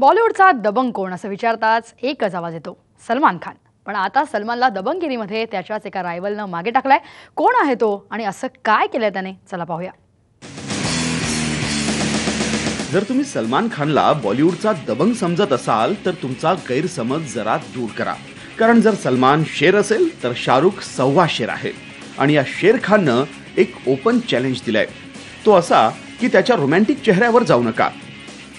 बॉलिवूडचा दबंग कोण असं विचारताच एकच आवाज येतो सलमान खान. पण आता सलमानला दबंगगिरीमध्ये त्याच्याच एका रायवलनं मागे टाकलाय. कोण आहे तो आणि असं काय केलंय त्याने? चला पाहूया. जर तुम्ही सलमान खानला बॉलिवूडचा दबंग समजत असाल तर तुमचा गैरसमज जरा दूर करा. कारण जर सलमान शेर असेल तर शाहरुख सव्वा शेर आहे. आणि या शेर खाननं एक ओपन चॅलेंज दिलंय. तो असा की त्याच्या रोमॅन्टिक चेहऱ्यावर जाऊ नका.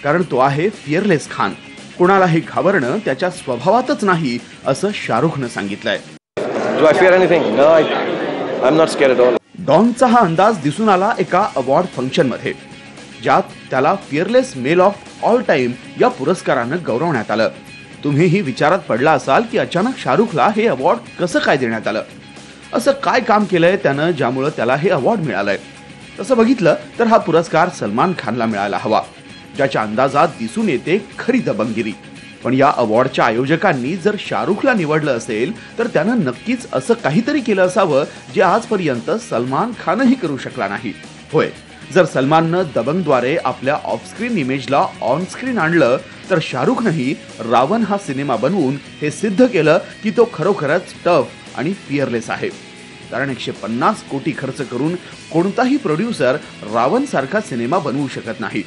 कारण तो आहे फिअरलेस खान. कुणालाही घाबरणं त्याच्या स्वभावातच नाही असं शाहरुखनं सांगितलंय. डॉनचा हा अंदाज दिसून आला एका अवॉर्ड फंक्शनमध्ये ज्यात त्याला fearless male of all time या पुरस्कारानं गौरवण्यात आलं. तुम्हीही विचारात पडला असाल की अचानक शाहरुखला हे अवॉर्ड कसं काय देण्यात आलं? असं काय काम केलंय त्यानं ज्यामुळं त्याला हे अवॉर्ड मिळालंय? तसं बघितलं तर हा पुरस्कार सलमान खानला मिळायला हवा. ज्याच्या अंदाजात दिसून येते खरी दबंगिरी. पण या अवॉर्डच्या आयोजकांनी जर शाहरुखला निवडलं असेल तर त्यानं नक्कीच असं काहीतरी केलं असावं जे आजपर्यंत सलमान खानही करू शकला नाही. होय जर सलमाननं दबंगद्वारे आपल्या ऑफस्क्रीन इमेजला ऑन स्क्रीन आणलं तर शाहरुखनंही रावण हा सिनेमा बनवून हे सिद्ध केलं की तो खरोखरच टफ आणि फिअरलेस आहे. कारण एकशे पन्नास कोटी खर्च करून कोणताही प्रोड्युसर रावण सारखा सिनेमा बनवू शकत नाही.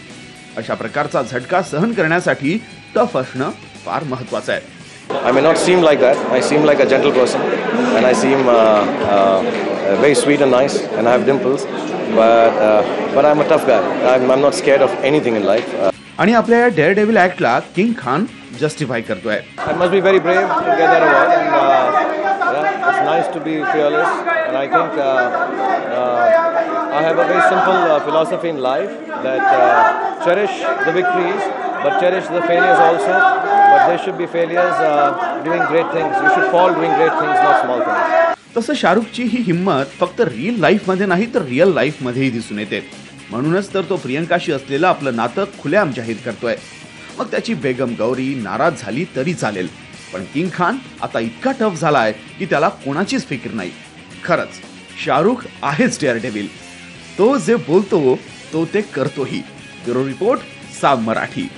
अशा प्रकारचा झटका सहन करण्यासाठी टफ असणं फार महत्वाचं आहे I may not seem like that. I seem like a gentle person, and I seem uh, uh, uh, very sweet and nice, and I have dimples. But uh, but I'm a tough guy. I'm, I'm not scared of anything in life. Uh, आणि आपल्या या dare devil ऍक्टला king Khan justify करतोय I must be very brave to get that award, and uh, yeah, it's nice to be fearless. And I think uh, uh, I have a very simple uh, philosophy in life that uh, cherish the victories, but cherish the failures also. But there should be failures uh, doing great things. You should fall doing great things, not small things. तसं शाहरुखची ही हिंमत फक्त real लाईफमध्ये नाही तर real लाईफमध्येही दिसून येते म्हणूनच तर तो प्रियंकाशी असलेलं आपलं नातं खुल्याम जाहीर करतोय मग त्याची बेगम गौरी नाराज झाली तरी चालेल पण किंग खान आता इतका टफ झालाय की त्याला कोणाचीच फिकीर नाही खरंच शाहरुख आहेच डेअर डेविल तो जे बोलतो तो ते करतोही ब्युरो रिपोर्ट साम मराठी.